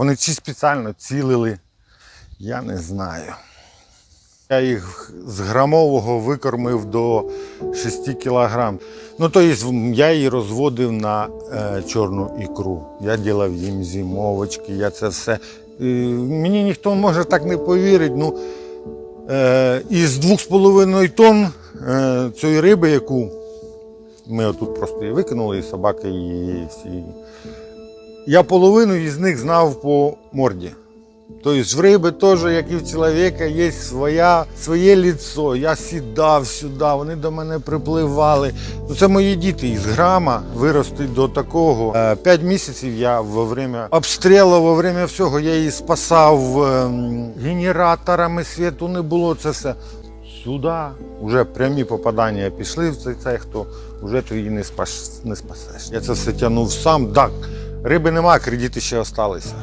Вони чи спеціально цілили, я не знаю. Я їх з грамового викормив до 6 кілограм. Ну, тобто я її розводив на е, чорну ікру. Я робив їм зимовочки, я це все. Е, мені ніхто може так не повірить. Ну, е, із 2,5 тонн е, цієї риби, яку ми отут просто її викинули, і собаки її всі. Я половину із них знав по морді. Тобто в риби теж, як і в чоловіка, є своя, своє ліцо. Я сідав сюди, вони до мене припливали. Ну, це мої діти із грама вирости до такого. Е, П'ять місяців я во время обстрілу, во время всього я її спасав ем, генераторами, світу не було. Це все. Сюди вже прямі попадання пішли в цей цех, то вже ти не, спас, не спасеш. Я це все тягнув сам. Так, риби нема, кредити ще залишилися.